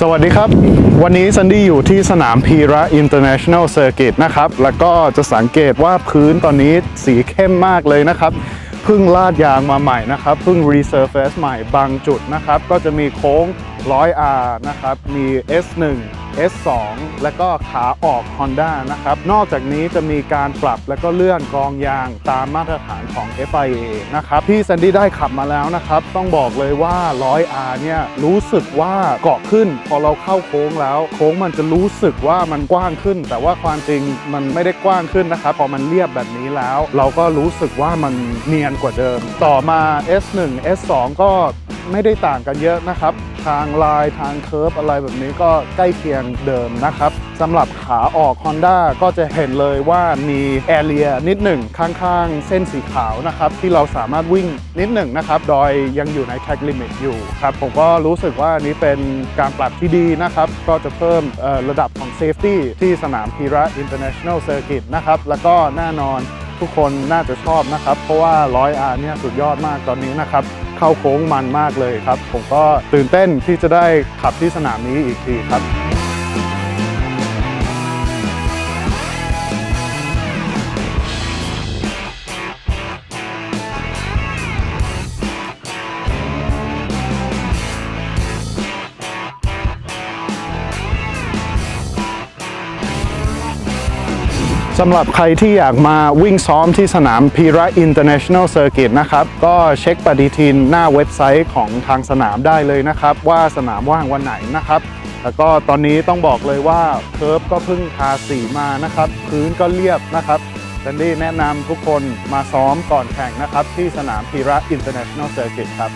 สวัสดีครับ วันนี้ซันดี้อยู่ที่สนามพีระ International Circuit นะครับ แล้วก็จะสังเกตว่าพื้นตอนนี้สีเข้มมากเลยนะครับเพิ่งลาดยางมาใหม่นะครับเพิ่งรีเซอร์เฟสใหม่บางจุดนะครับ ก็จะมีโค้ง 100R นะครับ มี S1 S2 และก็ขาออก Honda นะครับ นอกจากนี้จะมีการปรับและก็เลื่อนกรองยางตามมาตรฐานของ FIA นะครับ ที่ซันดี้ได้ขับมาแล้วนะครับ ต้องบอกเลยว่า 100R เนี่ยรู้สึกว่าเกาะขึ้น พอเราเข้าโค้งแล้ว โค้งมันจะรู้สึกว่ามันกว้างขึ้น แต่ว่าความจริงมันไม่ได้กว้างขึ้นนะครับ พอมันเรียบแบบนี้แล้ว เราก็รู้สึกว่ามันเนียนกว่าเดิม ต่อมา S1 S2 ก็ ไม่ได้ต่างกันเยอะนะครับ ทางลายทางเคิร์ฟอะไรแบบนี้ก็ใกล้เคียงเดิมนะครับสำหรับขาออก Honda ก็จะเห็นเลยว่ามีแอเรียนิดหนึ่งข้างๆ เส้นสีขาวนะครับ ที่เราสามารถวิ่งนิดหนึ่งนะครับ โดยยังอยู่ในแท็กลิมิตอยู่ครับ ผมก็รู้สึกว่าอันนี้เป็นการปรับที่ดีนะครับ ก็จะเพิ่มระดับของ Safety ที่สนามพีระ International Circuit นะครับ แล้วก็แน่นอนทุกคนน่าจะชอบนะครับ เพราะว่า 100R เนี่ยสุดยอดมากตอนนี้นะครับ เข้าโค้งมันมากเลยครับ ผมก็ตื่นเต้นที่จะได้ขับที่สนามนี้อีกทีครับ สำหรับใครที่อยากมาวิ่งซ้อมที่สนามพีระ International Circuit นะครับ ก็เช็คปฏิทินหน้าเว็บไซต์ของทางสนามได้เลยนะครับ ว่าสนามว่างวันไหนนะครับ แล้วก็ตอนนี้ต้องบอกเลยว่าเคิร์ฟก็เพิ่งทาสีมานะครับ พื้นก็เรียบนะครับดันดี้แนะนำทุกคนมาซ้อมก่อนแข่งนะครับ ที่สนามพีระ International Circuit ครับ